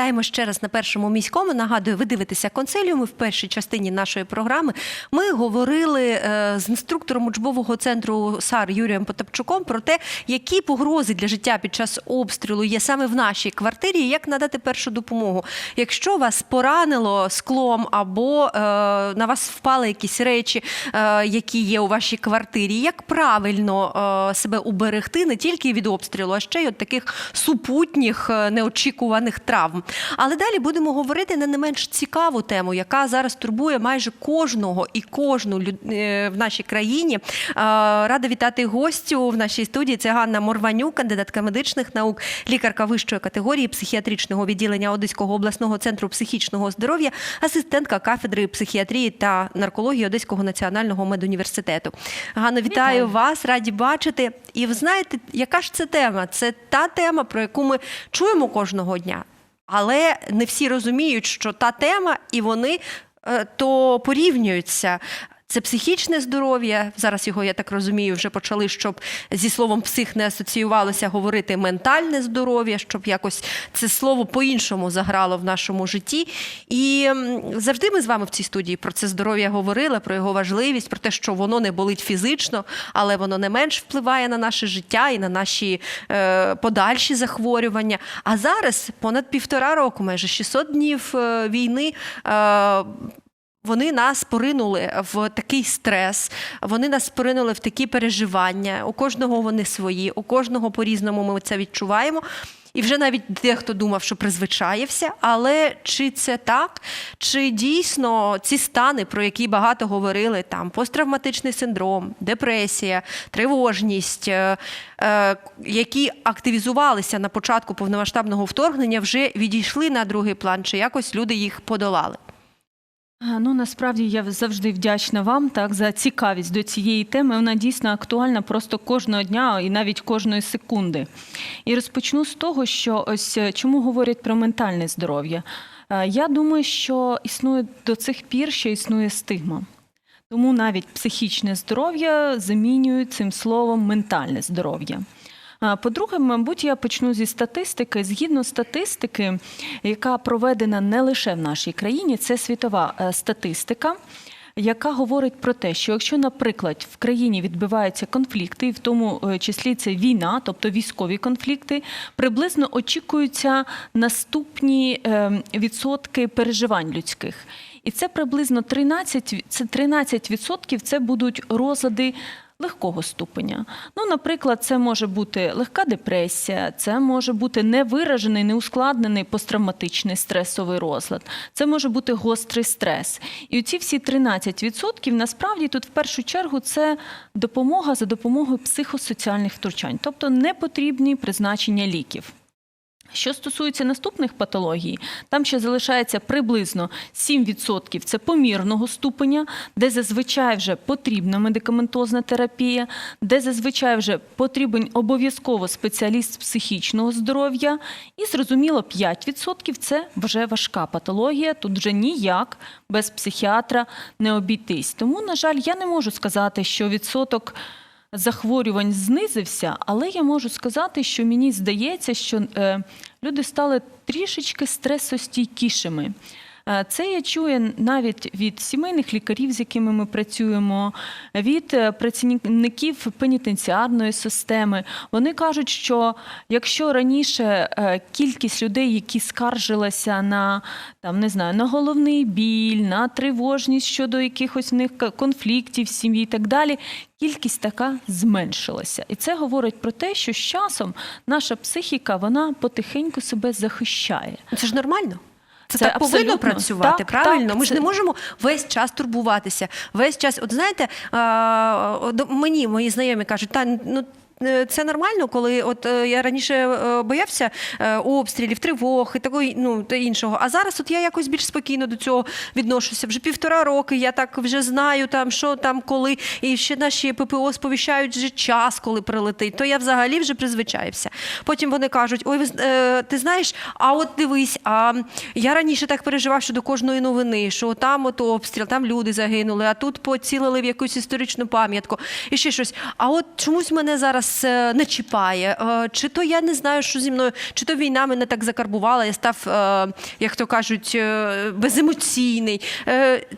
Вітаємо ще раз на першому міському. Нагадую, ви дивитеся консиліум. І В першій частині нашої програми ми говорили е, з інструктором учбового центру САР Юрієм Потапчуком про те, які погрози для життя під час обстрілу є саме в нашій квартирі, і як надати першу допомогу. Якщо вас поранило склом або е, на вас впали якісь речі, е, які є у вашій квартирі, як правильно себе уберегти не тільки від обстрілу, а ще й от таких супутніх неочікуваних травм. Але далі будемо говорити на не менш цікаву тему, яка зараз турбує майже кожного і кожну е, в нашій країні. Рада вітати гостю в нашій студії. Це Ганна Морванюк, кандидатка медичних наук, лікарка вищої категорії психіатричного відділення Одеського обласного центру психічного здоров'я, асистентка кафедри психіатрії та наркології Одеського національного медуніверситету. Ганно, вітаю, Вітаю. вас, раді бачити. І ви знаєте, яка ж це тема? Це та тема, про яку ми чуємо кожного дня. Але не всі розуміють, що та тема, і вони е, то порівнюються. Це психічне здоров'я. Зараз його, я так розумію, вже почали, щоб зі словом псих не асоціювалося говорити ментальне здоров'я, щоб якось це слово по-іншому заграло в нашому житті. І завжди ми з вами в цій студії про це здоров'я говорили, про його важливість, про те, що воно не болить фізично, але воно не менш впливає на наше життя і на наші е, подальші захворювання. А зараз понад півтора року, майже 600 днів е, війни. Е, вони нас поринули в такий стрес, вони нас поринули в такі переживання. У кожного вони свої, у кожного по-різному ми це відчуваємо. І вже навіть дехто думав, що призвичаєвся, але чи це так? Чи дійсно ці стани, про які багато говорили, там посттравматичний синдром, депресія, тривожність, е, е, які активізувалися на початку повномасштабного вторгнення, вже відійшли на другий план, чи якось люди їх подолали? Ну насправді я завжди вдячна вам так за цікавість до цієї теми. Вона дійсно актуальна просто кожного дня і навіть кожної секунди. І розпочну з того, що ось е, чому говорять про ментальне здоров'я. Е, Я думаю, що існує до цих пір, що існує стигма. Тому навіть психічне здоров'я замінюють цим словом ментальне здоров'я. По-друге, мабуть, я почну зі статистики. Згідно статистики, яка проведена не лише в нашій країні, це світова е, статистика. Яка говорить про те, що якщо, наприклад, в країні відбуваються конфлікти, і в тому е, числі це війна, тобто військові конфлікти, приблизно очікуються наступні е, відсотки переживань людських. І це приблизно 13, це 13% це будуть розлади легкого ступеня. Ну, наприклад, це може бути легка депресія, це може бути невиражений, неускладнений посттравматичний стресовий розлад, це може бути гострий стрес. І оці всі 13% насправді тут в першу чергу це допомога за допомогою психосоціальних втручань, тобто не потрібні призначення ліків. Що стосується наступних патологій, там ще залишається приблизно 7% це помірного ступеня, де зазвичай вже потрібна медикаментозна терапія, де зазвичай вже потрібен обов'язково спеціаліст психічного здоров'я. І зрозуміло, 5% це вже важка патологія. Тут вже ніяк без психіатра не обійтись. Тому, на жаль, я не можу сказати, що відсоток захворювань знизився, але я можу сказати, що мені здається, що е, люди стали трішечки стресостійкішими. Е, Це я чую навіть від сімейних лікарів, з якими ми працюємо, від е, працівників пенітенціарної системи. Вони кажуть, що якщо раніше е, кількість людей, які скаржилися на там не знаю, на головний біль, на тривожність щодо якихось в них конфліктів сім'ї і так далі, кількість така зменшилася. І це говорить про те, що з часом наша психіка вона потихеньку себе захищає. Це ж нормально. Це, Це так повинно працювати, Так, правильно? так, Ми ж не можемо весь час турбуватися. Весь час, от знаєте, а, мені мої знайомі кажуть, та ну. Е, Це нормально, коли от е, я раніше е, боявся обстрілів, тривог і такої, ну та іншого. А зараз от я якось більш спокійно до цього відношуся. Вже півтора роки я так вже знаю, там що там, коли, і ще наші ППО сповіщають вже час, коли прилетить. То я взагалі вже призвичаєвся. Потім вони кажуть: ой, ти знаєш, а от дивись, а я раніше так переживав щодо кожної новини, що там от обстріл, там люди загинули, а тут поцілили в якусь історичну пам'ятку і ще щось. А от чомусь мене зараз нас е, не чіпає, е, чи то я не знаю, що зі мною, чи то війна мене так закарбувала, я став, е, як то кажуть, беземоційний.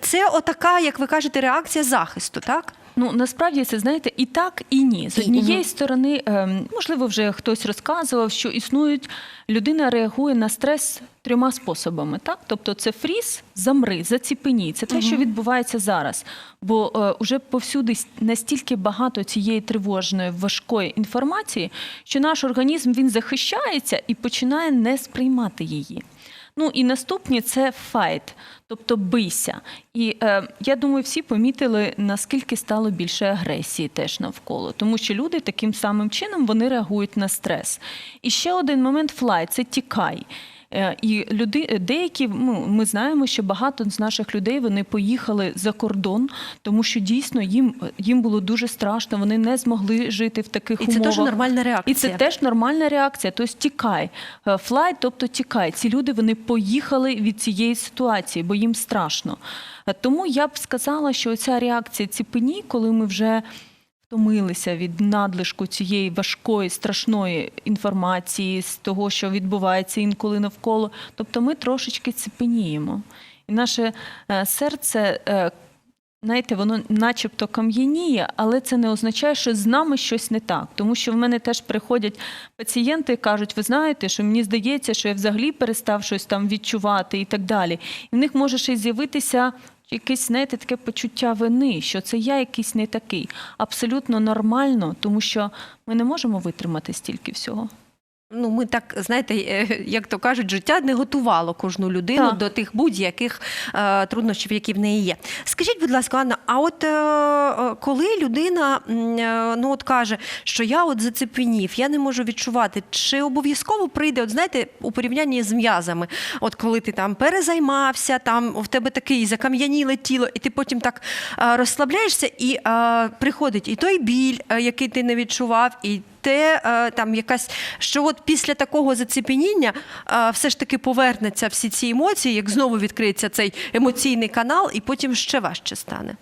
Це отака, як ви кажете, реакція захисту, так? Ну насправді це знаєте і так, і ні. З однієї сторони, ем, можливо, вже хтось розказував, що існують людина реагує на стрес трьома способами. Так, тобто це фріз, замри, заціпеній. Це те, що відбувається зараз. Бо е, уже повсюди настільки багато цієї тривожної важкої інформації, що наш організм він захищається і починає не сприймати її. Ну і наступні це файт, тобто бийся. І е, я думаю, всі помітили, наскільки стало більше агресії теж навколо, тому що люди таким самим чином вони реагують на стрес. І ще один момент флай це тікай. Е, І люди, деякі, ну, ми знаємо, що багато з наших людей вони поїхали за кордон, тому що дійсно їм, їм було дуже страшно, вони не змогли жити в таких І це умовах. теж нормальна реакція. І це теж нормальна реакція. Тобто тікай. Е, Флайт, тобто тікай. Ці люди вони поїхали від цієї ситуації, бо їм страшно. Е, Тому я б сказала, що ця реакція ціпені, коли ми вже втомилися від надлишку цієї важкої, страшної інформації, з того, що відбувається інколи навколо. Тобто ми трошечки ціпеніємо. І наше е, серце. е, Знаєте, воно начебто кам'яніє, але це не означає, що з нами щось не так. Тому що в мене теж приходять пацієнти і кажуть, ви знаєте, що мені здається, що я взагалі перестав щось там відчувати і так далі. І в них може ще з'явитися якесь, знаєте, таке почуття вини, що це я якийсь не такий. Абсолютно нормально, тому що ми не можемо витримати стільки всього. Ну, ми так, знаєте, е, як то кажуть, життя не готувало кожну людину Так. до тих будь-яких е, труднощів, які в неї є. Скажіть, будь ласка, Анна, а от е, е, коли людина е, ну, от каже, що я от зацепенів, я не можу відчувати, чи обов'язково прийде, от знаєте, у порівнянні з м'язами, от коли ти там перезаймався, там в тебе таке закам'яніле тіло, і ти потім так е, розслабляєшся, і е, приходить і той біль, е, який ти не відчував, і те е, там якась, що от після такого заціпеніння е, все ж таки повернеться всі ці емоції, як знову відкриється цей емоційний канал, і потім ще важче стане.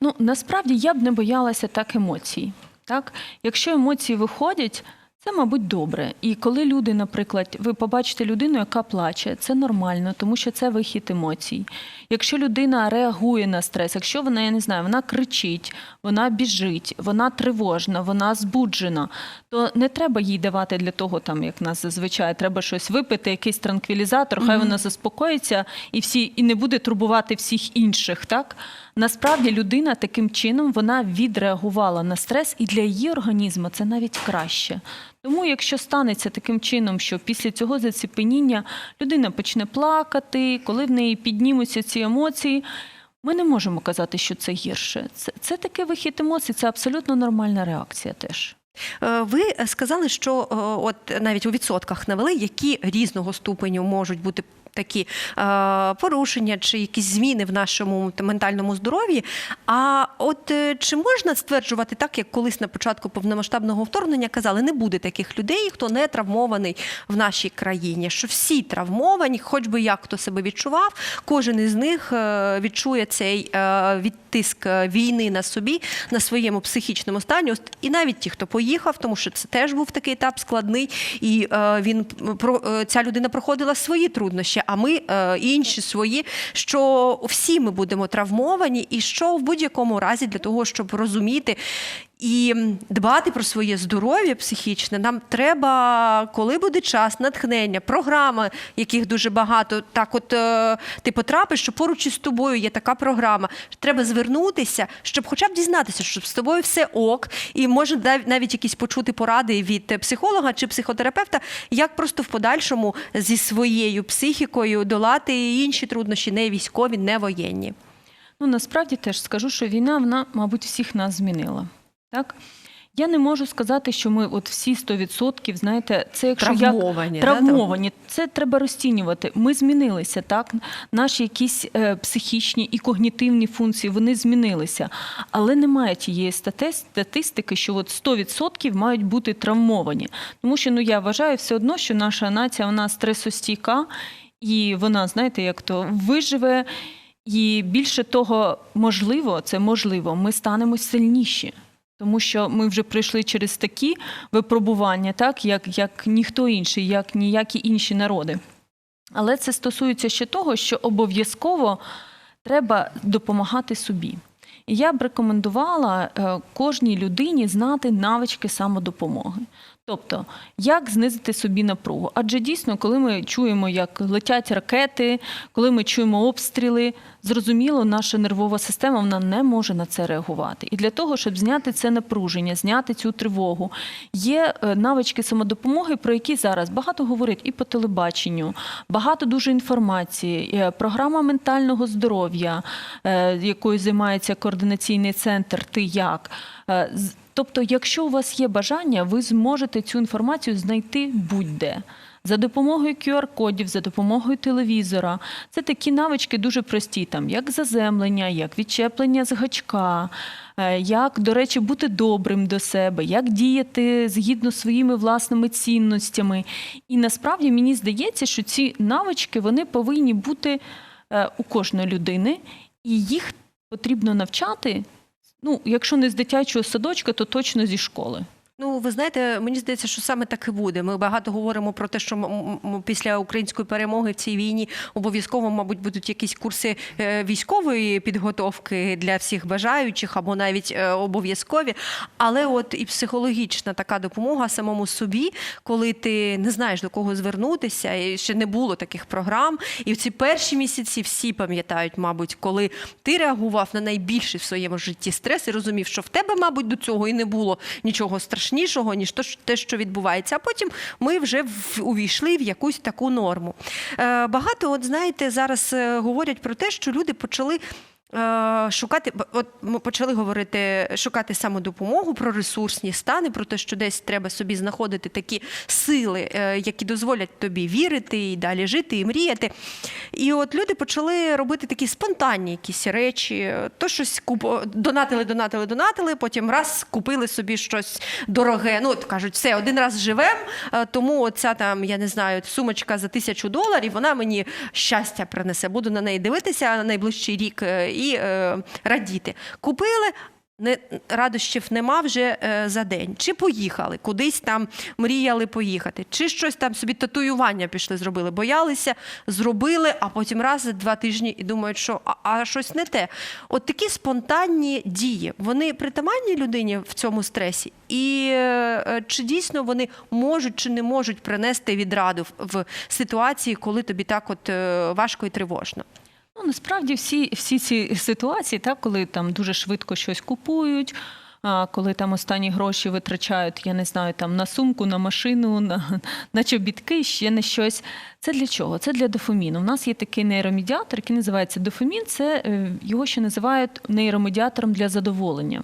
Ну насправді я б не боялася так емоцій. Так, якщо емоції виходять, це, мабуть, добре. І коли люди, наприклад, ви побачите людину, яка плаче, це нормально, тому що це вихід емоцій. Якщо людина реагує на стрес, якщо вона, я не знаю, вона кричить, вона біжить, вона тривожна, вона збуджена, то не треба їй давати для того, там як нас зазвичай, треба щось випити, якийсь транквілізатор, хай вона заспокоїться і всі і не буде турбувати всіх інших. Так насправді людина таким чином вона відреагувала на стрес, і для її організму це навіть краще. Тому, якщо станеться таким чином, що після цього заціпеніння людина почне плакати, коли в неї піднімуться ці емоції. Ми не можемо казати, що це гірше. Це, це таке вихід емоцій, це абсолютно нормальна реакція теж. Е, Ви сказали, що е, от навіть у відсотках навели, які різного ступеню можуть бути. Такі е, порушення чи якісь зміни в нашому ментальному здоров'ї. А от е, чи можна стверджувати так, як колись на початку повномасштабного вторгнення казали, не буде таких людей, хто не травмований в нашій країні, що всі травмовані, хоч би як хто себе відчував, кожен із них е, відчує цей е, відтиск е, війни на собі, на своєму психічному стані. І навіть ті, хто поїхав, тому що це теж був такий етап складний, і е, він про е, ця людина проходила свої труднощі, а ми е, інші свої. Що всі ми будемо травмовані, і що в будь-якому разі для того, щоб розуміти. І дбати про своє здоров'я психічне нам треба, коли буде час, натхнення, програми, яких дуже багато. Так, от е, ти потрапиш, що поруч із тобою є така програма. Треба звернутися, щоб хоча б дізнатися, що з тобою все ок, і може нав- навіть якісь почути поради від психолога чи психотерапевта, як просто в подальшому зі своєю психікою долати інші труднощі, не військові, не воєнні. Ну насправді теж скажу, що війна, вона, мабуть, всіх нас змінила. Так? Я не можу сказати, що ми от всі 100%, знаєте, це якщо як Травмовані, да, це треба розцінювати. Ми змінилися, так? Наші якісь е, психічні і когнітивні функції вони змінилися. Але немає тієї статистики, що от 100% мають бути травмовані. Тому що ну я вважаю все одно, що наша нація вона стресостійка, і вона, знаєте, як то виживе. І більше того, можливо, це можливо, ми станемо сильніші. Тому що ми вже пройшли через такі випробування, так як, як ніхто інший, як ніякі інші народи. Але це стосується ще того, що обов'язково треба допомагати собі. І я б рекомендувала е, кожній людині знати навички самодопомоги. Тобто, як знизити собі напругу? Адже дійсно, коли ми чуємо, як летять ракети, коли ми чуємо обстріли, зрозуміло, наша нервова система вона не може на це реагувати. І для того, щоб зняти це напруження, зняти цю тривогу, є е, навички самодопомоги, про які зараз багато говорять і по телебаченню, багато дуже інформації. Е, Програма ментального здоров'я, е, якою займається координаційний центр Ти як. Тобто, якщо у вас є бажання, ви зможете цю інформацію знайти будь-де. За допомогою QR-кодів, за допомогою телевізора. Це такі навички дуже прості, там, як заземлення, як відчеплення з гачка, е, як, до речі, бути добрим до себе, як діяти згідно своїми власними цінностями. І насправді мені здається, що ці навички вони повинні бути е, у кожної людини, і їх потрібно навчати. Ну, якщо не з дитячого садочка, то точно зі школи. Ну, ви знаєте, мені здається, що саме так і буде. Ми багато говоримо про те, що після української перемоги в цій війні обов'язково, мабуть, будуть якісь курси е, військової підготовки для всіх бажаючих, або навіть е, обов'язкові. Але от і психологічна така допомога самому собі, коли ти не знаєш до кого звернутися, і ще не було таких програм. І в ці перші місяці всі пам'ятають, мабуть, коли ти реагував на найбільший в своєму житті стрес і розумів, що в тебе, мабуть, до цього і не було нічого страшнішого, ніж те, що відбувається. А потім ми вже увійшли в якусь таку норму. Е, багато, от знаєте, зараз е, говорять про те, що люди почали. Е, Шукати, от ми почали говорити, шукати самодопомогу про ресурсні стани, про те, що десь треба собі знаходити такі сили, е, які дозволять тобі вірити і далі жити, і мріяти. І от люди почали робити такі спонтанні якісь речі. То щось куп... донатили, донатили, донатили, потім раз купили собі щось дороге. Ну, от кажуть, все, один раз живем, е, тому оця там, я не знаю, сумочка за тисячу доларів, вона мені щастя принесе. Буду на неї дивитися найближчий рік і е, радіти. Купили. Не радощів нема вже е, за день. Чи поїхали, кудись там мріяли поїхати, чи щось там собі татуювання пішли, зробили. Боялися, зробили, а потім раз за два тижні і думають, що а, а щось не те. От такі спонтанні дії, вони притаманні людині в цьому стресі, і е, чи дійсно вони можуть чи не можуть принести відраду в, в ситуації, коли тобі так от е, важко і тривожно. Ну, насправді всі, всі ці ситуації, так, коли там дуже швидко щось купують, а, коли там останні гроші витрачають, я не знаю, там на сумку, на машину, на, на чобітки, ще на щось. Це для чого? Це для дофаміну. У нас є такий нейромедіатор, який називається дофамін. Це е, його ще називають нейромедіатором для задоволення.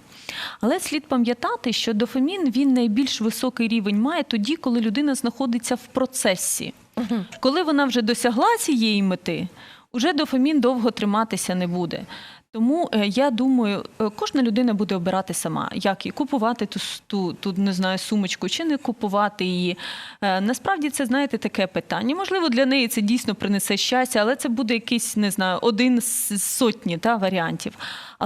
Але слід пам'ятати, що дофамін він найбільш високий рівень має тоді, коли людина знаходиться в процесі. Коли вона вже досягла цієї мети, уже дофамін довго триматися не буде. Тому е, я думаю, е, кожна людина буде обирати сама, як і купувати ту, ту, ту не знаю, сумочку чи не купувати її. Е, Насправді це знаєте таке питання. Можливо, для неї це дійсно принесе щастя, але це буде якийсь не знаю, один з сотні та, варіантів.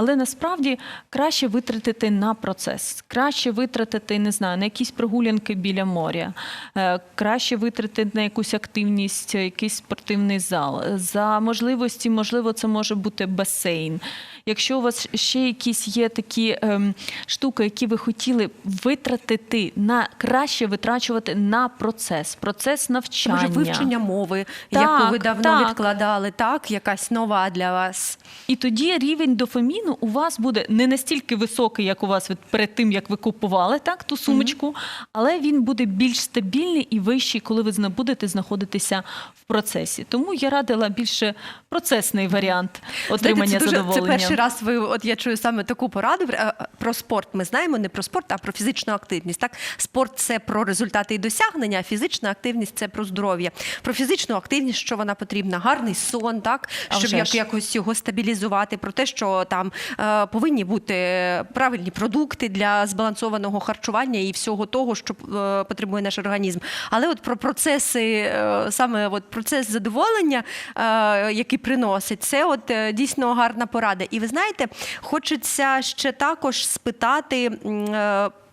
Але насправді краще витратити на процес, краще витратити, не знаю, на якісь прогулянки біля моря, е, краще витратити на якусь активність, якийсь спортивний зал. За можливості, можливо, це може бути басейн. Якщо у вас ще якісь є такі ем, штуки, які ви хотіли витратити на краще витрачувати на процес, процес навчання. Може, вивчення мови, Так, яку ви давно так. відкладали, так, якась нова для вас. І тоді рівень дофаміну у вас буде не настільки високий, як у вас від- перед тим, як ви купували так, ту сумочку, але він буде більш стабільний і вищий, коли ви будете знаходитися в процесі. Тому я радила більше процесний варіант отримання Знаєте, це, дуже, це задоволення. перший раз ви от я чую саме таку пораду Е, про спорт. Ми знаємо не про спорт, а про фізичну активність. Так, спорт це про результати і досягнення, а фізична активність це про здоров'я. Про фізичну активність, що вона потрібна, гарний сон, так щоб як, якось його стабілізувати. Про те, що там е, повинні бути правильні продукти для збалансованого харчування і всього того, що е, потребує наш організм. Але от про процеси, е, саме от процес задоволення, е, який приносить, це от е, дійсно гарна порада. І ви ви знаєте, хочеться ще також спитати.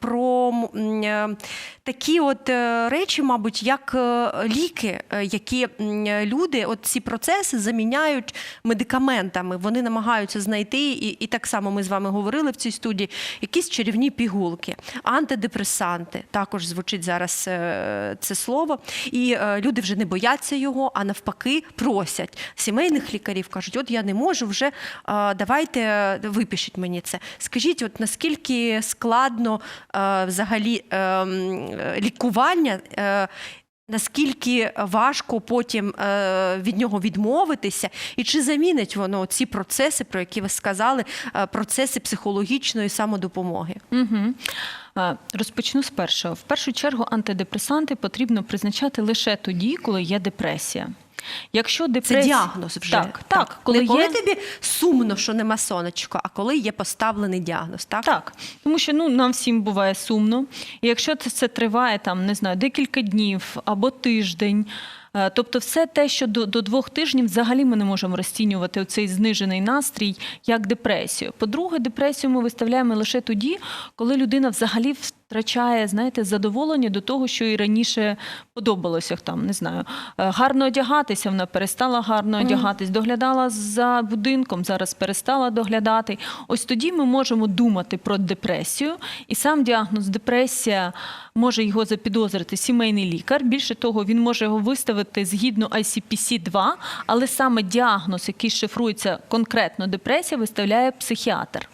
Про е, такі от е, речі, мабуть, як е, ліки, які люди, от ці процеси заміняють медикаментами. Вони намагаються знайти, і, і так само ми з вами говорили в цій студії, якісь чарівні пігулки, антидепресанти. Також звучить зараз це слово. І люди вже не бояться його, а навпаки, просять сімейних лікарів. кажуть, от я не можу вже, давайте випишіть мені це. Скажіть, от наскільки складно взагалі е, е, лікування? Е, Наскільки важко потім е, від нього відмовитися, і чи замінить воно ці процеси, про які ви сказали, е, процеси психологічної самодопомоги? Угу. Розпочну з першого. В першу чергу антидепресанти потрібно призначати лише тоді, коли є депресія. Якщо Це депресія... діагноз вже. Так, так. Коли, не коли є... тобі сумно, що нема сонечка, а коли є поставлений діагноз, так? Так, тому що ну нам всім буває сумно. І якщо це, це триває там, не знаю, декілька днів або тиждень. е, Тобто, все те, що до, до двох тижнів взагалі ми не можемо розцінювати цей знижений настрій як депресію. По-друге, депресію ми виставляємо лише тоді, коли людина взагалі втрачає, знаєте, задоволення до того, що і раніше подобалося там, не знаю, е, гарно одягатися. Вона перестала гарно одягатись, доглядала за будинком, зараз перестала доглядати. Ось тоді ми можемо думати про депресію, і сам діагноз депресія може його запідозрити сімейний лікар. Більше того, він може його виставити згідно ICPC-2, але саме діагноз, який шифрується конкретно депресія, виставляє психіатр.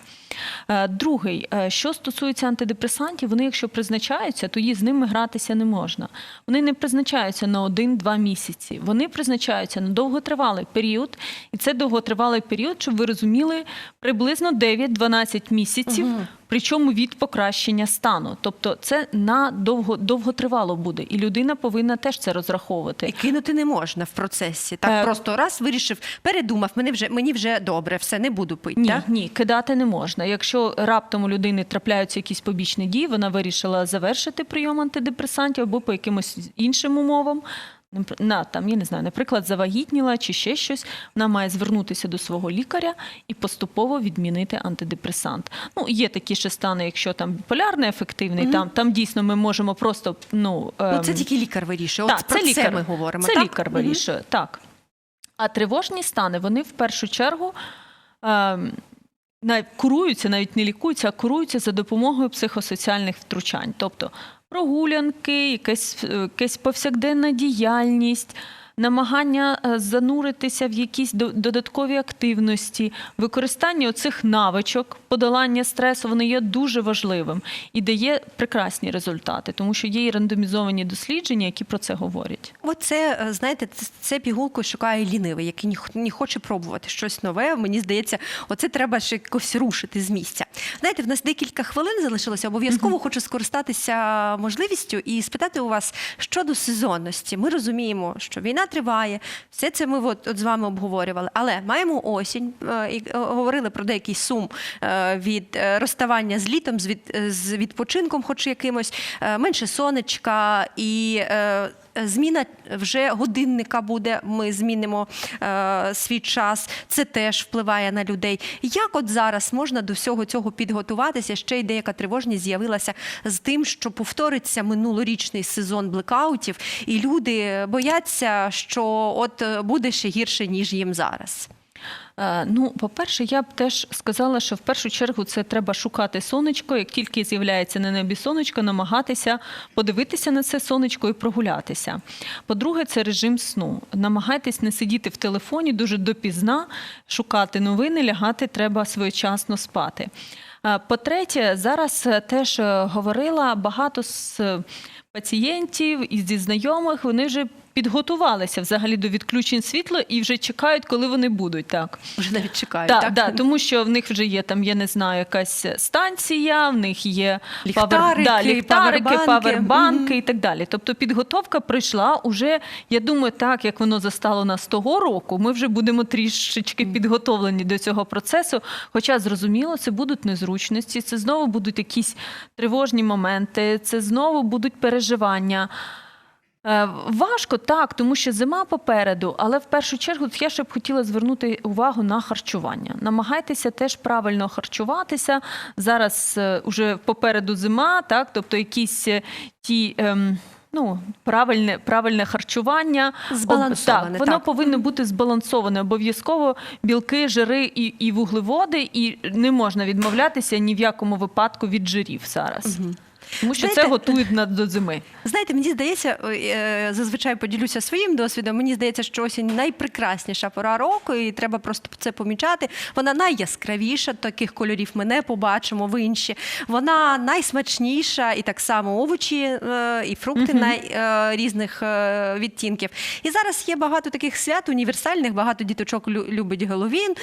Е, Другий, е, що стосується антидепресантів, вони, якщо призначаються, то з ними гратися не можна. Вони не призначаються на один-два місяці. Вони призначаються на довготривалий період, і це довготривалий період, щоб ви розуміли, приблизно 9-12 місяців. Причому від покращення стану, тобто це на довго довготривало буде, і людина повинна теж це розраховувати. І кинути не можна в процесі. Так Е, просто раз вирішив, передумав, мені вже мені вже добре, все не буду пити. Ні, так? ні, кидати не можна. Якщо раптом у людини трапляються якісь побічні дії, вона вирішила завершити прийом антидепресантів або по якимось іншим умовам. На там, я не знаю, наприклад, завагітніла чи ще щось, вона має звернутися до свого лікаря і поступово відмінити антидепресант. Ну, є такі ще стани, якщо там біполярний ефективний, там, там дійсно ми можемо просто ну, Ну, це ем, тільки лікар вирішує. так, От про це, ми говоримо. Це так? лікар вирішує, так. А тривожні стани, вони в першу чергу ем, куруються, навіть не лікуються, а куруються за допомогою психосоціальних втручань. Тобто прогулянки, якась, е, якась повсякденна діяльність. Намагання е, зануритися в якісь до- додаткові активності, використання оцих навичок подолання стресу, вони є дуже важливим і дає прекрасні результати, тому що є і рандомізовані дослідження, які про це говорять. Оце, е, знаєте, це, це пігулку шукає лінивий, який не, хоче пробувати щось нове. Мені здається, оце треба ще якось рушити з місця. Знаєте, в нас декілька хвилин залишилося. Обов'язково хочу скористатися можливістю і спитати у вас щодо сезонності. Ми розуміємо, що війна триває, все це ми от, от з вами обговорювали. Але маємо осінь е, і е, говорили про деякий сум е, від розставання з літом, з, від, з відпочинком, хоч якимось, менше сонечка і. Е, Зміна вже годинника буде. Ми змінимо е, свій час. Це теж впливає на людей. Як от зараз можна до всього цього підготуватися? Ще й деяка тривожність з'явилася з тим, що повториться минулорічний сезон блекаутів, і люди бояться, що от е, буде ще гірше ніж їм зараз. Е, Ну, по-перше, я б теж сказала, що в першу чергу це треба шукати сонечко. Як тільки з'являється на небі сонечко, намагатися подивитися на це сонечко і прогулятися. По-друге, це режим сну. Намагайтесь не сидіти в телефоні дуже допізна, шукати новини, лягати треба своєчасно спати. Е, По-третє, зараз е, теж говорила багато з пацієнтів і зі знайомих. Вони вже підготувалися взагалі до відключень світла і вже чекають, коли вони будуть так. Вже навіть чекають. Так, так? да, тому що в них вже є там, я не знаю, якась станція, в них є Ліхтарики, да, ліхтарики, павербанки. павербанки Мгм. і так далі. Тобто підготовка прийшла уже, я думаю, так як воно застало нас того року, ми вже будемо трішечки підготовлені до цього процесу. Хоча зрозуміло, це будуть незручності, це знову будуть якісь тривожні моменти, це знову будуть переживання. Е, Важко так, тому що зима попереду, але в першу чергу я ще б хотіла звернути увагу на харчування. Намагайтеся теж правильно харчуватися. Зараз е, уже попереду зима, так, тобто якісь е, ті. Ем, Ну, правильне, правильне харчування Збалансоване, Так, воно так. повинно бути збалансоване. Обов'язково білки, жири і, і вуглеводи, і не можна відмовлятися ні в якому випадку від жирів зараз. Тому що це готують на до зими. Знаєте, мені здається, е, зазвичай поділюся своїм досвідом. Мені здається, що осінь найпрекрасніша пора року, і треба просто це помічати. Вона найяскравіша, таких кольорів ми не побачимо в інші. Вона найсмачніша, і так само овочі е, і фрукти най, е, різних відтінків. І зараз є багато таких свят універсальних. Багато діточок любить Геловін.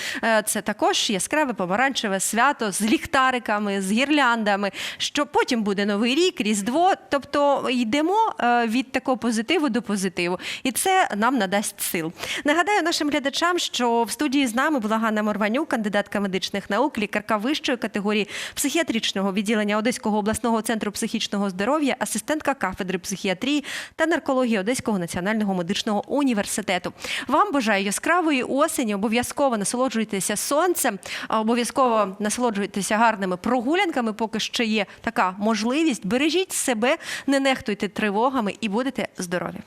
Це також яскраве помаранчеве свято з ліхтариками, з гірляндами. Що потім буде новий рік, різдво. Тобто йдемо е, від такого позитиву до позитиву, і це нам надасть сил. Нагадаю нашим глядачам, що в студії з нами була Ганна Морванюк, кандидатка медичних наук, лікарка вищої категорії психіатричного відділення Одеського обласного центру психічного здоров'я, асистентка кафедри психіатрії та наркології Одеського національного медичного університету. Вам бажаю яскравої осені. Обов'язково насолоджуйтеся сонцем, обов'язково насолоджуйтеся гарними прогулянками, поки ще є така можливість. Бережіть себе, не нехтуйте тривогами і будете здорові.